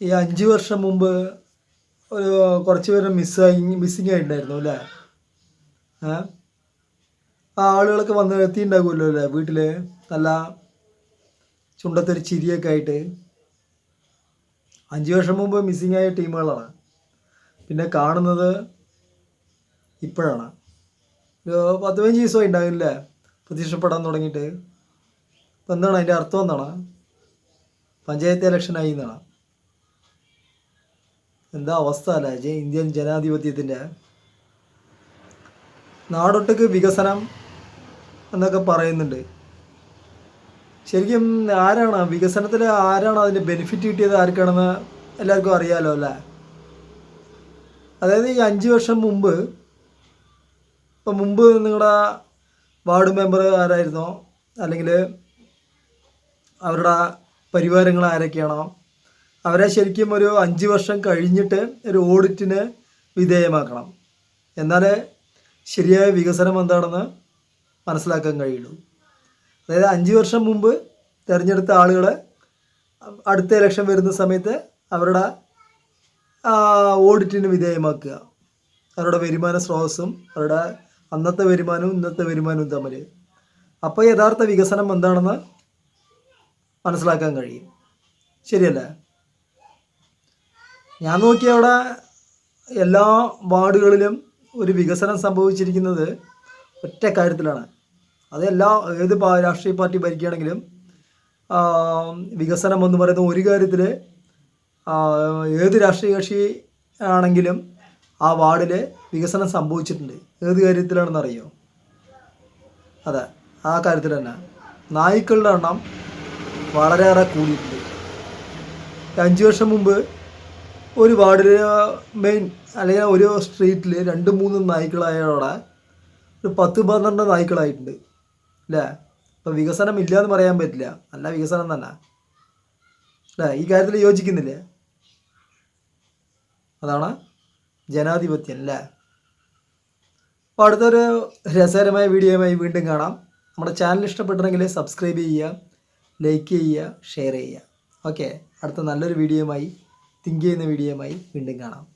ഈ അഞ്ച് വർഷം മുമ്പ് ഒരു കുറച്ച് പേര് മിസ്സായി മിസ്സിങ് ആയിട്ടുണ്ടായിരുന്നു അല്ലേ? ആ ആളുകളൊക്കെ വന്ന് എത്തിയിട്ടുണ്ടാകുമല്ലോ അല്ലേ വീട്ടിൽ നല്ല ചുണ്ടത്തൊരു ചിരിയൊക്കെ ആയിട്ട്. അഞ്ച് വർഷം മുമ്പ് മിസ്സിങ് ആയ ടീമുകളാണ്. പിന്നെ കാണുന്നത് ഇപ്പോഴാണ്. ഒരു പത്ത് പതിനഞ്ച് ദിവസമായി ഉണ്ടാകില്ലേ പ്രത്യക്ഷപ്പെടാൻ തുടങ്ങിയിട്ട്. എന്താണ് അതിന്റെ അർത്ഥം എന്താണ്? പഞ്ചായത്ത് ഇലക്ഷനായി എന്നാണ്. എന്താ അവസ്ഥ അല്ലേ? ഇന്ത്യൻ ജനാധിപത്യത്തിന്റെ നാടൊട്ടക്ക് വികസനം എന്നൊക്കെ പറയുന്നുണ്ട്. ശരിക്കും ആരാണ്? വികസനത്തിൽ ആരാണ് അതിന്റെ ബെനിഫിറ്റ് കിട്ടിയത് ആർക്കാണെന്ന് എല്ലാവർക്കും അറിയാലോ അല്ലേ? അതായത് ഈ അഞ്ച് വർഷം മുമ്പ് ഇപ്പം മുമ്പ് നിങ്ങളുടെ വാർഡ് മെമ്പർ ആരായിരുന്നോ? അല്ലെങ്കിൽ അവരുടെ പരിവാരങ്ങൾ ആരൊക്കെയാണോ? അവരെ ശരിക്കും ഒരു അഞ്ച് വർഷം കഴിഞ്ഞിട്ട് ഒരു ഓഡിറ്റിന് വിധേയമാക്കണം. എന്നാലേ ശരിയായ വികസനം എന്താണെന്ന് മനസ്സിലാക്കാൻ കഴിയുള്ളൂ. അതായത് അഞ്ച് വർഷം മുമ്പ് തിരഞ്ഞെടുത്ത ആളുകളെ അടുത്ത ഇലക്ഷൻ വരുന്ന സമയത്ത് അവരുടെ ഓഡിറ്റിന് വിധേയമാക്കുക. അവരുടെ വരുമാന സ്രോതസ്സും അവരുടെ അന്നത്തെ വരുമാനവും ഇന്നത്തെ വരുമാനവും തമ്മിൽ. അപ്പോൾ യഥാർത്ഥ വികസനം എന്താണെന്ന് മനസ്സിലാക്കാൻ കഴിയും. ശരിയല്ലേ? ഞാൻ നോക്കിയ അവിടെ എല്ലാ വാർഡുകളിലും ഒരു വികസനം സംഭവിച്ചിരിക്കുന്നത് ഒറ്റ കാര്യത്തിലാണ്. അത് എല്ലാ ഏത് രാഷ്ട്രീയ പാർട്ടി ഭരിക്കുകയാണെങ്കിലും വികസനം എന്ന് പറയുന്ന ഒരു കാര്യത്തിൽ ഏത് രാഷ്ട്രീയ കക്ഷി ആണെങ്കിലും ആ വാർഡിൽ വികസനം സംഭവിച്ചിട്ടുണ്ട്. ഏത് കാര്യത്തിലാണെന്ന് അറിയോ? അതെ ആ കാര്യത്തിൽ തന്നെ. നായ്ക്കളുടെ എണ്ണം വളരെയേറെ കൂടിയിട്ടുണ്ട്. അഞ്ച് വർഷം മുമ്പ് ഒരു വാർഡിൽ മെയിൻ അല്ലെങ്കിൽ ഒരു സ്ട്രീറ്റിൽ രണ്ട് മൂന്ന് നായ്ക്കളായവിടെ ഒരു പത്ത് പന്ത്രണ്ട് നായ്ക്കളായിട്ടുണ്ട്. അല്ലേ ഇപ്പം വികസനം ഇല്ല എന്ന് പറയാൻ പറ്റില്ല. നല്ല വികസനം തന്നെ. അല്ലേ ഈ കാര്യത്തിൽ യോജിക്കുന്നില്ലേ? അതാണ് ജനാധിപത്യം അല്ലേ അപ്പോൾ അടുത്തൊരു രസകരമായ വീഡിയോയുമായി വീണ്ടും കാണാം. നമ്മുടെ ചാനൽ ഇഷ്ടപ്പെട്ടെങ്കിൽ സബ്സ്ക്രൈബ് ചെയ്യുക ലൈക്ക് ചെയ്യുക ഷെയർ ചെയ്യുക. ഓക്കെ അടുത്ത നല്ലൊരു വീഡിയോയുമായി തിങ്ക് ചെയ്യുന്ന വീഡിയോയുമായി വീണ്ടും കാണാം.